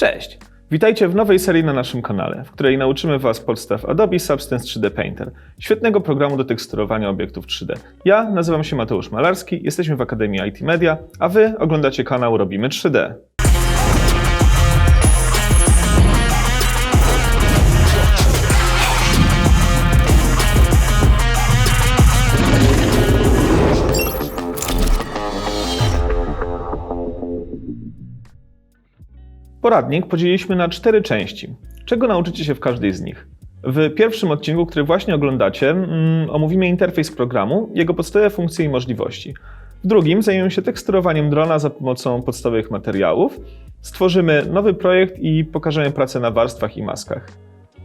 Cześć! Witajcie w nowej serii na naszym kanale, w której nauczymy Was podstaw Adobe Substance 3D Painter, świetnego programu do teksturowania obiektów 3D. Ja nazywam się Mateusz Malarski, jesteśmy w Akademii IT Media, a Wy oglądacie kanał Robimy 3D. Poradnik podzieliliśmy na cztery części. Czego nauczycie się w każdej z nich? W pierwszym odcinku, który właśnie oglądacie, mm, omówimy interfejs programu, jego podstawowe funkcje i możliwości. W drugim zajmiemy się teksturowaniem drona za pomocą podstawowych materiałów. Stworzymy nowy projekt i pokażemy pracę na warstwach i maskach.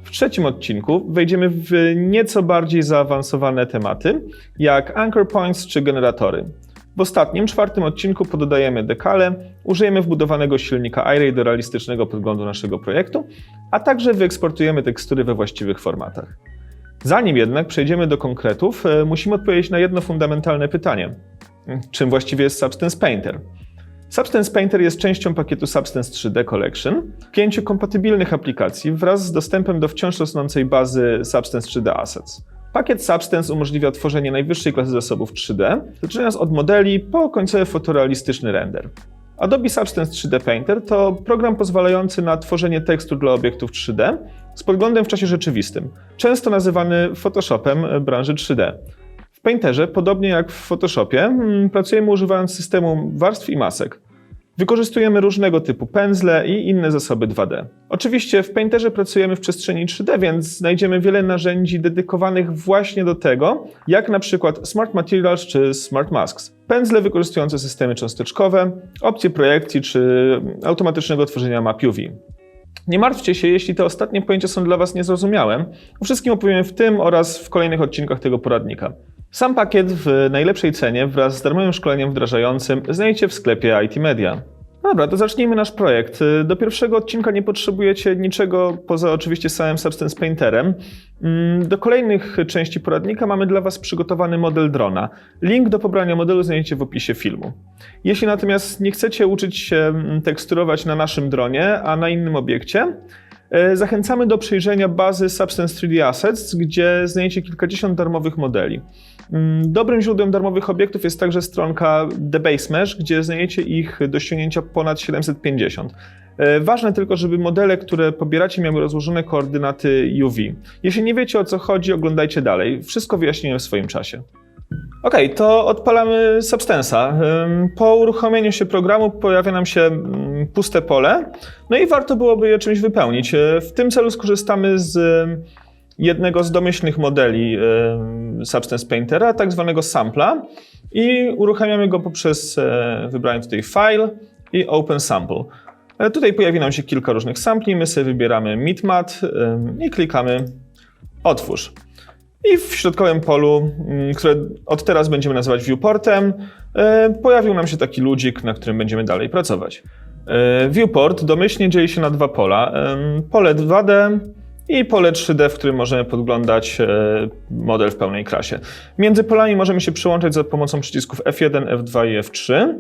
W trzecim odcinku wejdziemy w nieco bardziej zaawansowane tematy, jak anchor points czy generatory. W ostatnim, czwartym odcinku pododajemy dekale, użyjemy wbudowanego silnika iRay do realistycznego podglądu naszego projektu, a także wyeksportujemy tekstury we właściwych formatach. Zanim jednak przejdziemy do konkretów, e, musimy odpowiedzieć na jedno fundamentalne pytanie. Czym właściwie jest Substance Painter? Substance Painter jest częścią pakietu Substance 3D Collection, pięciu kompatybilnych aplikacji wraz z dostępem do wciąż rosnącej bazy Substance 3D Assets. Pakiet Substance umożliwia tworzenie najwyższej klasy zasobów 3D, zaczynając od modeli po końcowy fotorealistyczny render. Adobe Substance 3D Painter to program pozwalający na tworzenie tekstur dla obiektów 3D z podglądem w czasie rzeczywistym, często nazywany Photoshopem branży 3D. W Painterze, podobnie jak w Photoshopie, mm, pracujemy używając systemu warstw i masek. Wykorzystujemy różnego typu pędzle i inne zasoby 2D. Oczywiście w Painterze pracujemy w przestrzeni 3D, więc znajdziemy wiele narzędzi dedykowanych właśnie do tego, jak na przykład Smart Materials czy Smart Masks. Pędzle wykorzystujące systemy cząsteczkowe, opcje projekcji czy automatycznego tworzenia map UV. Nie martwcie się, jeśli te ostatnie pojęcia są dla Was niezrozumiałe. O wszystkim opowiem w tym oraz w kolejnych odcinkach tego poradnika. Sam pakiet w najlepszej cenie wraz z darmowym szkoleniem wdrażającym znajdziecie w sklepie IT Media. Dobra, to zacznijmy nasz projekt. Do pierwszego odcinka nie potrzebujecie niczego poza oczywiście samym Substance Painterem. Mm, Do kolejnych części poradnika mamy dla Was przygotowany model drona. Link do pobrania modelu znajdziecie w opisie filmu. Jeśli natomiast nie chcecie uczyć się mm, teksturować na naszym dronie, a na innym obiekcie, e, zachęcamy do przejrzenia bazy Substance 3D Assets, gdzie znajdziecie kilkadziesiąt darmowych modeli. Mm, Dobrym źródłem darmowych obiektów jest także stronka The Base Mesh, gdzie znajdziecie ich do ściągnięcia ponad 750. E, Ważne tylko, żeby modele, które pobieracie, miały rozłożone koordynaty UV. Jeśli nie wiecie o co chodzi, oglądajcie dalej. Wszystko wyjaśniłem w swoim czasie. Ok, to odpalamy Substance'a. Po uruchomieniu się programu pojawia nam się mm, puste pole, no i warto byłoby je czymś wypełnić. E, W tym celu skorzystamy z jednego z domyślnych modeli Substance Paintera, tak zwanego sampla i uruchamiamy go poprzez e, wybranie tutaj File i Open Sample. E, Tutaj pojawi nam się kilka różnych sampli, my sobie wybieramy Meetmat ym, i klikamy Otwórz. I w środkowym polu, mm, które od teraz będziemy nazywać viewportem, e, pojawił nam się taki ludzik, na którym będziemy dalej pracować. Viewport domyślnie dzieli się na dwa pola. Pole 2D i pole 3D, w którym możemy podglądać e, model w pełnej krasie. Między polami możemy się przyłączać za pomocą przycisków F1, F2 i F3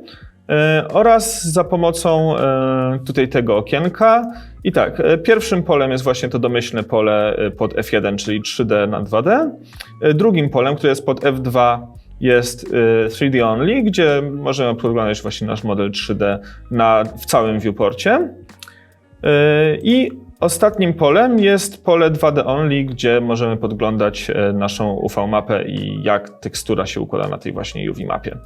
e, oraz za pomocą e, tutaj tego okienka. I tak, pierwszym polem jest właśnie to domyślne pole pod F1, czyli 3D na 2D. E, Drugim polem, które jest pod F2, jest e, 3D Only, gdzie możemy podglądać właśnie nasz model 3D na, w całym viewporcie. I ostatnim polem jest pole 2D Only, gdzie możemy podglądać e, naszą UV-mapę i jak tekstura się układa na tej właśnie UV-mapie.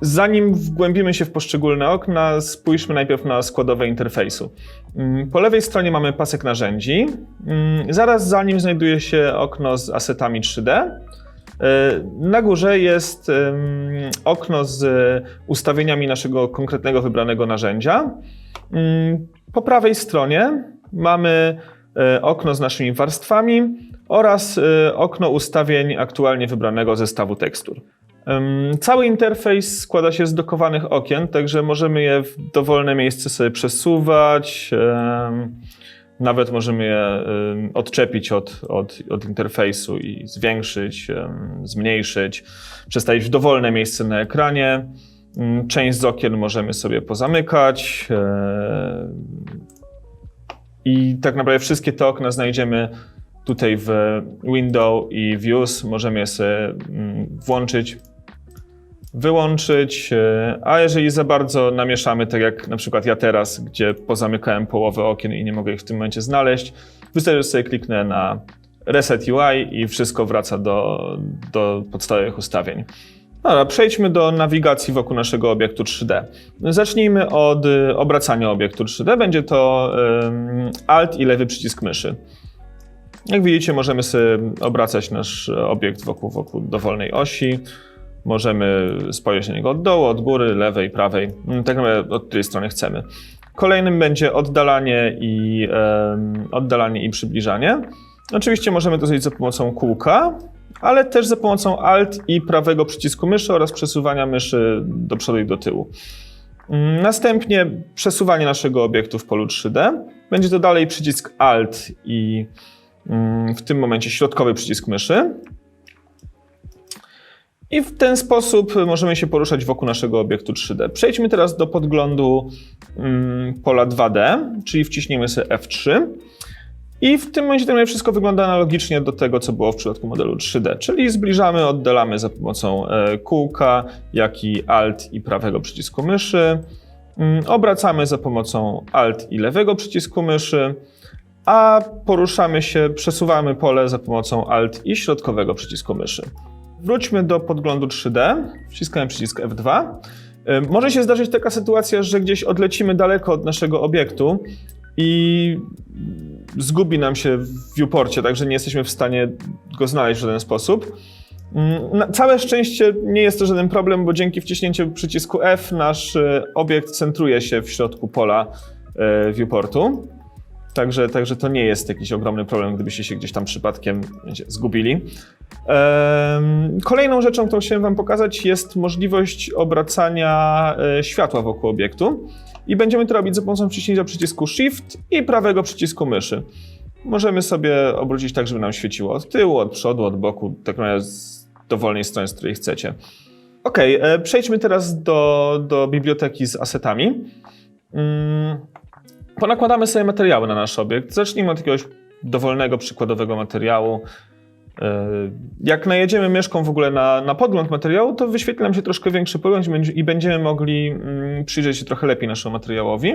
Zanim wgłębimy się w poszczególne okna, spójrzmy najpierw na składowe interfejsu. Mm, Po lewej stronie mamy pasek narzędzi. Mm, Zaraz za nim znajduje się okno z asetami 3D. E, Na górze jest okno z ustawieniami naszego konkretnego wybranego narzędzia. Mm, Po prawej stronie mamy e, okno z naszymi warstwami oraz e, okno ustawień aktualnie wybranego zestawu tekstur. Cały interfejs składa się z dokowanych okien, także możemy je w dowolne miejsce sobie przesuwać. Nawet możemy je odczepić od, od, od interfejsu i zwiększyć, zmniejszyć, przestawić w dowolne miejsce na ekranie. Część z okien możemy sobie pozamykać. I tak naprawdę wszystkie te okna znajdziemy tutaj w Window i Views. Możemy je sobie mm, włączyć, wyłączyć, e, a jeżeli za bardzo namieszamy, tak jak na przykład ja teraz, gdzie pozamykałem połowę okien i nie mogę ich w tym momencie znaleźć, wystarczy, że sobie kliknę na Reset UI i wszystko wraca do, do podstawowych ustawień. Dobra, przejdźmy do nawigacji wokół naszego obiektu 3D. Zacznijmy od y, obracania obiektu 3D. Będzie to Alt i lewy przycisk myszy. Jak widzicie, możemy sobie obracać nasz obiekt wokół, wokół dowolnej osi. Możemy spojrzeć na niego od dołu, od góry, lewej, prawej, mm, tak naprawdę od której strony chcemy. Kolejnym będzie oddalanie i, oddalanie i przybliżanie. Oczywiście możemy to zrobić za pomocą kółka, ale też za pomocą Alt i prawego przycisku myszy oraz przesuwania myszy do przodu i do tyłu. Mm, Następnie przesuwanie naszego obiektu w polu 3D. Będzie to dalej przycisk Alt i mm, w tym momencie środkowy przycisk myszy. I w ten sposób możemy się poruszać wokół naszego obiektu 3D. Przejdźmy teraz do podglądu mm, pola 2D, czyli wciśniemy sobie F3. I w tym momencie wszystko wygląda analogicznie do tego, co było w przypadku modelu 3D, czyli zbliżamy, oddalamy za pomocą e, kółka, jak i Alt i prawego przycisku myszy. Mm, Obracamy za pomocą Alt i lewego przycisku myszy, a poruszamy się, przesuwamy pole za pomocą Alt i środkowego przycisku myszy. Wróćmy do podglądu 3D. Wciskamy przycisk F2. E, Może się zdarzyć taka sytuacja, że gdzieś odlecimy daleko od naszego obiektu i zgubi nam się w viewporcie, także nie jesteśmy w stanie go znaleźć w żaden sposób. Mm, Na całe szczęście nie jest to żaden problem, bo dzięki wciśnięciu przycisku F nasz e, obiekt centruje się w środku pola e, viewportu. Także, także to nie jest jakiś ogromny problem, gdybyście się gdzieś tam przypadkiem zgubili. Kolejną rzeczą, którą chciałem Wam pokazać, jest możliwość obracania e, światła wokół obiektu. I będziemy to robić za pomocą wciśnięcia przycisku Shift i prawego przycisku myszy. Możemy sobie obrócić tak, żeby nam świeciło od tyłu, od przodu, od boku, tak naprawdę z dowolnej strony, z której chcecie. Ok, e, przejdźmy teraz do, do biblioteki z asetami. Mm, Ponakładamy sobie materiały na nasz obiekt. Zacznijmy od jakiegoś dowolnego, przykładowego materiału. E, Jak najedziemy myszką w ogóle na, na podgląd materiału, to wyświetli nam się troszkę większy będzie- i będziemy mogli mm, przyjrzeć się trochę lepiej naszemu materiałowi.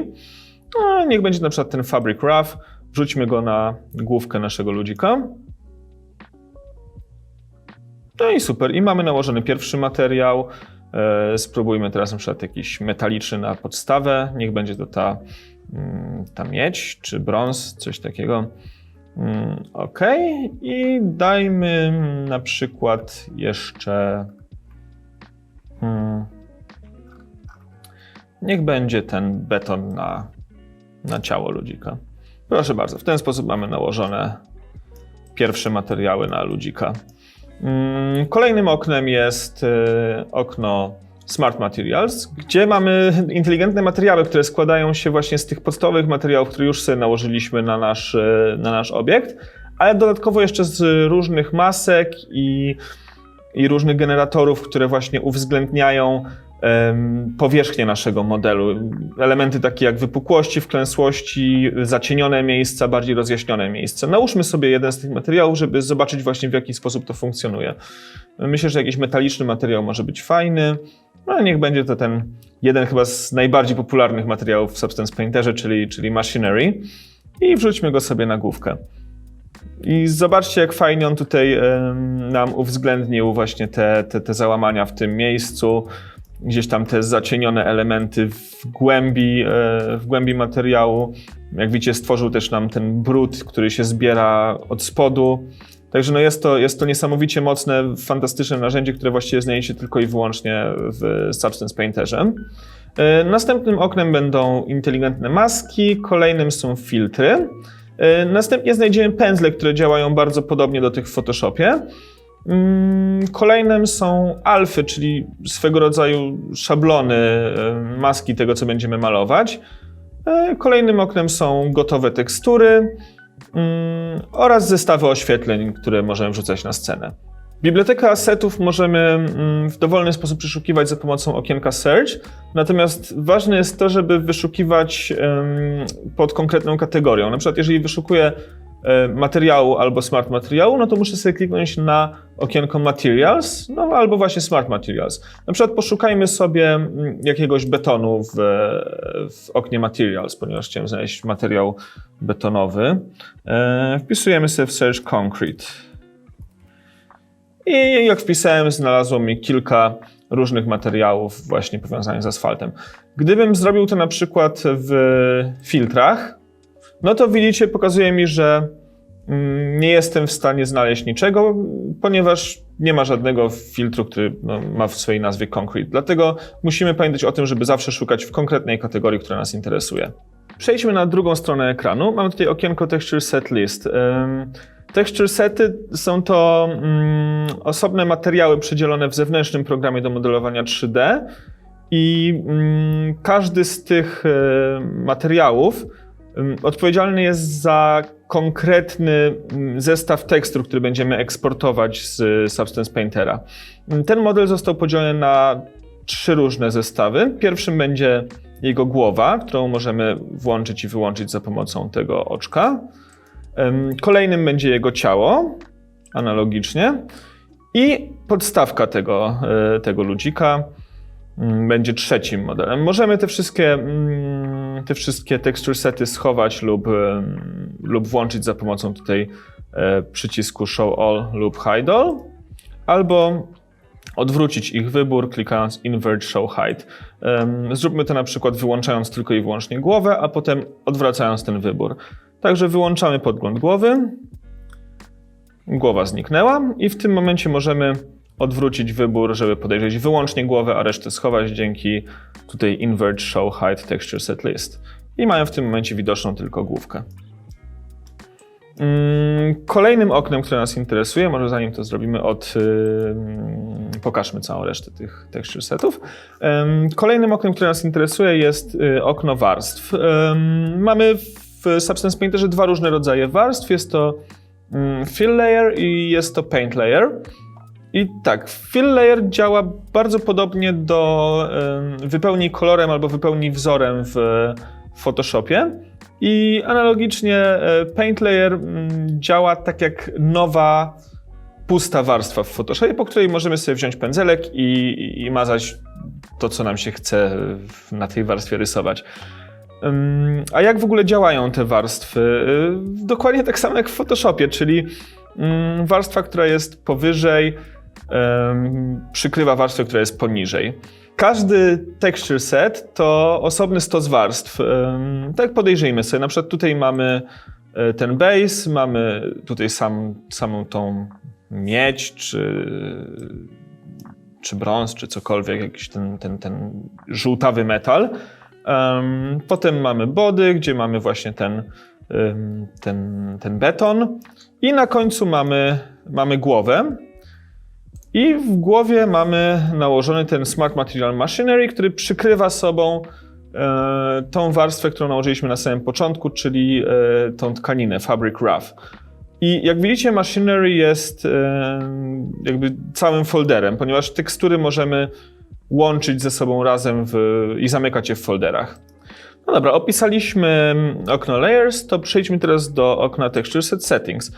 No, niech będzie na przykład ten Fabric Rough. Wrzućmy go na główkę naszego ludzika. No i super. I mamy nałożony pierwszy materiał. E, Spróbujmy teraz na przykład jakiś metaliczny na podstawę. Niech będzie to ta, mm, ta miedź czy brąz, coś takiego. Mm, OK. I dajmy na przykład jeszcze. mm, Niech będzie ten beton na, na ciało ludzika. Proszę bardzo, w ten sposób mamy nałożone pierwsze materiały na ludzika. Mm, Kolejnym oknem jest e, okno Smart Materials, gdzie mamy inteligentne materiały, które składają się właśnie z tych podstawowych materiałów, które już sobie nałożyliśmy na nasz, e, na nasz obiekt, ale dodatkowo jeszcze z różnych masek i, i różnych generatorów, które właśnie uwzględniają powierzchnię naszego modelu. Elementy takie jak wypukłości, wklęsłości, zacienione miejsca, bardziej rozjaśnione miejsca. Nałóżmy sobie jeden z tych materiałów, żeby zobaczyć właśnie w jaki sposób to funkcjonuje. Myślę, że jakiś metaliczny materiał może być fajny. No, niech będzie to ten jeden chyba z najbardziej popularnych materiałów w Substance Painterze, czyli, czyli Machinery. I wrzućmy go sobie na główkę. I zobaczcie, jak fajnie on tutaj nam uwzględnił właśnie te, te, te załamania w tym miejscu, gdzieś tam te zacienione elementy w głębi, e, w głębi materiału. Jak widzicie, stworzył też nam ten brud, który się zbiera od spodu. Także no jest, to, jest to niesamowicie mocne, fantastyczne narzędzie, które właściwie znajdziecie tylko i wyłącznie w Substance Painterze. E, Następnym oknem będą inteligentne maski, kolejnym są filtry. E, Następnie znajdziemy pędzle, które działają bardzo podobnie do tych w Photoshopie. Mm, Kolejnym są alfy, czyli swego rodzaju szablony, e, maski tego, co będziemy malować. E, Kolejnym oknem są gotowe tekstury mm, oraz zestawy oświetleń, które możemy wrzucać na scenę. Bibliotekę asetów możemy mm, w dowolny sposób przeszukiwać za pomocą okienka Search, natomiast ważne jest to, żeby wyszukiwać pod konkretną kategorią. Na przykład jeżeli wyszukuję materiału albo smart materiału, no to muszę sobie kliknąć na okienko Materials, no albo właśnie Smart Materials. Na przykład poszukajmy sobie mm, jakiegoś betonu w, w oknie Materials, ponieważ chciałem znaleźć materiał betonowy. E, wpisujemy sobie w Search Concrete. I jak wpisałem, znalazło mi kilka różnych materiałów właśnie powiązanych z asfaltem. Gdybym zrobił to na przykład w filtrach, no to widzicie, pokazuje mi, że mm, nie jestem w stanie znaleźć niczego, ponieważ nie ma żadnego filtru, który no, ma w swojej nazwie Concrete. Dlatego musimy pamiętać o tym, żeby zawsze szukać w konkretnej kategorii, która nas interesuje. Przejdźmy na drugą stronę ekranu. Mamy tutaj okienko Texture Set List. Texture sety są to mm, osobne materiały przedzielone w zewnętrznym programie do modelowania 3D i mm, każdy z tych e, materiałów odpowiedzialny jest za konkretny mm, zestaw tekstur, który będziemy eksportować z Substance Paintera. Ten model został podzielony na trzy różne zestawy. Pierwszym będzie jego głowa, którą możemy włączyć i wyłączyć za pomocą tego oczka. Kolejnym będzie jego ciało, analogicznie. I podstawka tego, e, tego ludzika mm, będzie trzecim modelem. Możemy te wszystkie, mm, te wszystkie texture sety schować lub, lub włączyć za pomocą tutaj e, przycisku Show All lub Hide All, albo odwrócić ich wybór, klikając Invert Show Hide. Zróbmy to na przykład wyłączając tylko i wyłącznie głowę, a potem odwracając ten wybór. Także wyłączamy podgląd głowy. Głowa zniknęła i w tym momencie możemy odwrócić wybór, żeby podejrzeć wyłącznie głowę, a resztę schować dzięki tutaj Invert Show Hide Texture Set List. I mają w tym momencie widoczną tylko główkę. Mm, Kolejnym oknem, które nas interesuje, może zanim to zrobimy, od, ym, pokażmy całą resztę tych texture setów. Ym, Kolejnym oknem, które nas interesuje, jest y, okno warstw. Mamy w Substance Painterze dwa różne rodzaje warstw. Jest to mm, fill layer i jest to paint layer. I tak, fill layer działa bardzo podobnie do ym, wypełnij kolorem albo wypełnij wzorem w Photoshopie. I analogicznie e, Paint Layer mm, działa tak jak nowa, pusta warstwa w Photoshopie, po której możemy sobie wziąć pędzelek i, i mazać to, co nam się chce na tej warstwie rysować. A jak w ogóle działają te warstwy? Dokładnie tak samo jak w Photoshopie, czyli mm, warstwa, która jest powyżej, przykrywa warstwę, która jest poniżej. Każdy texture set to osobny stos warstw. Tak podejrzyjmy sobie, na przykład tutaj mamy e, ten base, mamy tutaj sam, samą tą miedź, czy, czy brąz, czy cokolwiek, jakiś ten, ten, ten żółtawy metal. Em, Potem mamy body, gdzie mamy właśnie ten, ten, ten beton. I na końcu mamy, mamy głowę. I w głowie mamy nałożony ten Smart Material Machinery, który przykrywa sobą e, tą warstwę, którą nałożyliśmy na samym początku, czyli e, tą tkaninę, Fabric Rough. I jak widzicie, Machinery jest e, jakby całym folderem, ponieważ tekstury możemy łączyć ze sobą razem w, i zamykać je w folderach. No dobra, opisaliśmy okno Layers, to przejdźmy teraz do okna Texture Set Settings.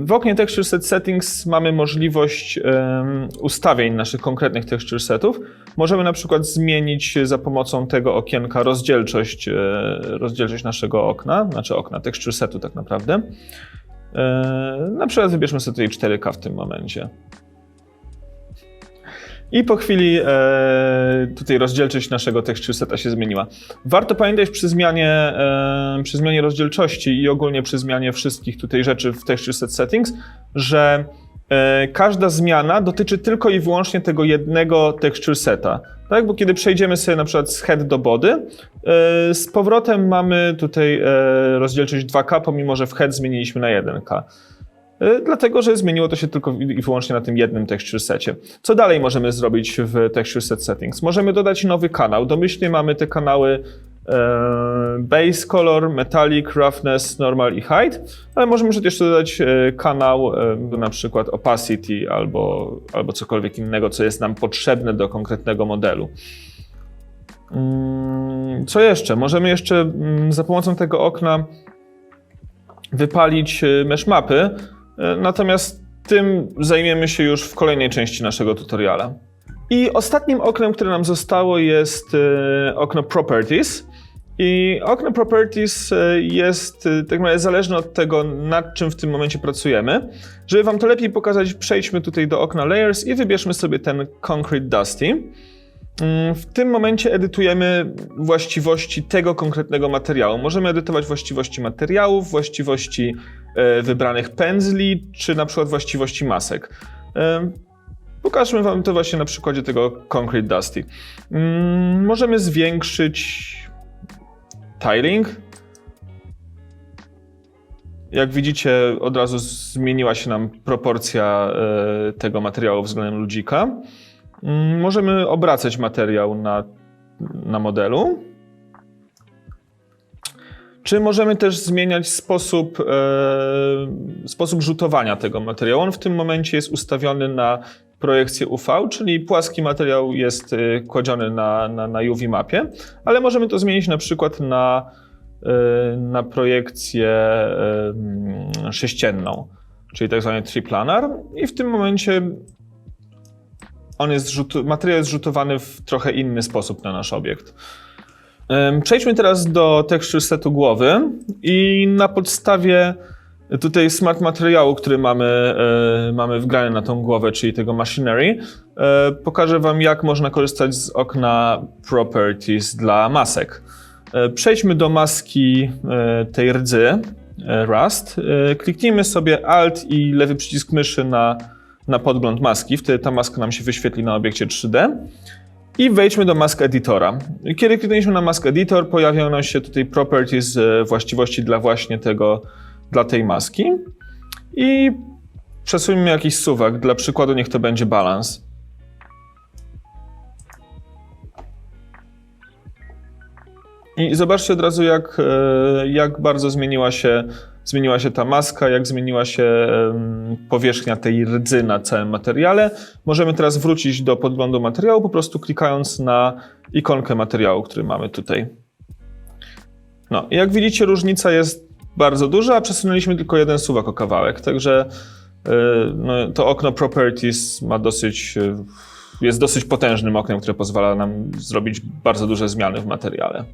W oknie Texture Set Settings mamy możliwość ustawień naszych konkretnych texture setów. Możemy na przykład zmienić za pomocą tego okienka rozdzielczość, e, rozdzielczość naszego okna, znaczy okna texture setu tak naprawdę. E, Na przykład wybierzmy sobie tutaj 4K w tym momencie. I po chwili e, tutaj rozdzielczość naszego texture seta się zmieniła. Warto pamiętać przy zmianie, e, przy zmianie rozdzielczości i ogólnie przy zmianie wszystkich tutaj rzeczy w texture set settings, że e, każda zmiana dotyczy tylko i wyłącznie tego jednego texture seta. Tak? Bo kiedy przejdziemy sobie na przykład z head do body, e, z powrotem mamy tutaj e, rozdzielczość 2K, pomimo że w head zmieniliśmy na 1K. Y, Dlatego, że zmieniło to się tylko i wyłącznie na tym jednym texture secie. Co dalej możemy zrobić w texture set settings? Możemy dodać nowy kanał. Domyślnie mamy te kanały e, base color, metallic, roughness, normal i height, ale możemy jeszcze dodać e, kanał, e, na przykład opacity albo, albo cokolwiek innego, co jest nam potrzebne do konkretnego modelu. Mm, Co jeszcze? Możemy jeszcze mm, za pomocą tego okna wypalić mesh mapy, natomiast tym zajmiemy się już w kolejnej części naszego tutoriala. I ostatnim oknem, które nam zostało jest e, okno Properties. I okno Properties e, jest e, tak naprawdę zależne od tego, nad czym w tym momencie pracujemy. Żeby Wam to lepiej pokazać, przejdźmy tutaj do okna Layers i wybierzmy sobie ten Concrete Dusty. Mm, W tym momencie edytujemy właściwości tego konkretnego materiału. Możemy edytować właściwości materiałów, właściwości e, wybranych pędzli, czy na przykład właściwości masek. E, Pokażmy Wam to właśnie na przykładzie tego Concrete Dusty. Mm, Możemy zwiększyć tiling. Jak widzicie, od razu zmieniła się nam proporcja e, tego materiału względem ludzika. Mm, Możemy obracać materiał na, na modelu. Czy możemy też zmieniać sposób, e, sposób rzutowania tego materiału? On w tym momencie jest ustawiony na projekcję UV, czyli płaski materiał jest e, kładziony na, na, na UV mapie, ale możemy to zmienić na przykład na, e, na projekcję e, mm, sześcienną, czyli tak zwany triplanar i w tym momencie on jest materiał jest rzutowany w trochę inny sposób na nasz obiekt. Przejdźmy teraz do texture setu głowy i na podstawie tutaj smart materiału, który mamy, e, mamy wgrany na tą głowę, czyli tego machinery, e, pokażę Wam, jak można korzystać z okna Properties dla masek. E, Przejdźmy do maski tej rdzy Rust. Kliknijmy sobie Alt i lewy przycisk myszy na, na podgląd maski, wtedy ta maska nam się wyświetli na obiekcie 3D. I wejdźmy do Mask Editora. Kiedy kliknięliśmy na Mask Editor, pojawią nam się tutaj properties, e, właściwości dla właśnie tego, dla tej maski. I przesuńmy jakiś suwak. Dla przykładu niech to będzie balans. I zobaczcie od razu, jak, e, jak bardzo zmieniła się, zmieniła się ta maska, jak zmieniła się powierzchnia tej rdzy na całym materiale. Możemy teraz wrócić do podglądu materiału, po prostu klikając na ikonkę materiału, który mamy tutaj. No, jak widzicie, różnica jest bardzo duża, a przesunęliśmy tylko jeden suwak o kawałek, także e, no, to okno Properties ma dosyć, e, jest dosyć potężnym oknem, które pozwala nam zrobić bardzo duże zmiany w materiale.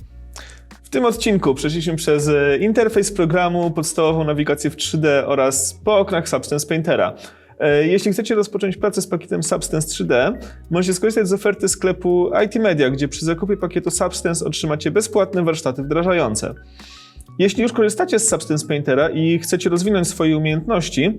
W tym odcinku przeszliśmy przez e, interfejs programu, podstawową nawigację w 3D oraz po oknach Substance Paintera. E, Jeśli chcecie rozpocząć pracę z pakietem Substance 3D, możecie skorzystać z oferty sklepu IT Media, gdzie przy zakupie pakietu Substance otrzymacie bezpłatne warsztaty wdrażające. Jeśli już korzystacie z Substance Paintera i chcecie rozwinąć swoje umiejętności,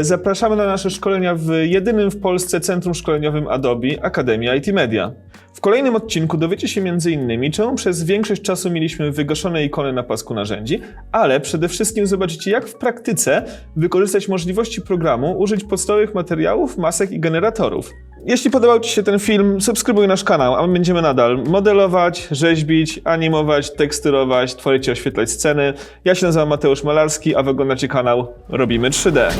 zapraszamy na nasze szkolenia w jedynym w Polsce centrum szkoleniowym Adobe Akademia IT Media. W kolejnym odcinku dowiecie się m.in. czemu przez większość czasu mieliśmy wygaszone ikony na pasku narzędzi, ale przede wszystkim zobaczycie jak w praktyce wykorzystać możliwości programu, użyć podstawowych materiałów, masek i generatorów. Jeśli podobał Ci się ten film, subskrybuj nasz kanał, a my będziemy nadal modelować, rzeźbić, animować, teksturować, tworzyć i oświetlać sceny. Ja się nazywam Mateusz Malarski, a wy oglądacie kanał Robimy 3D.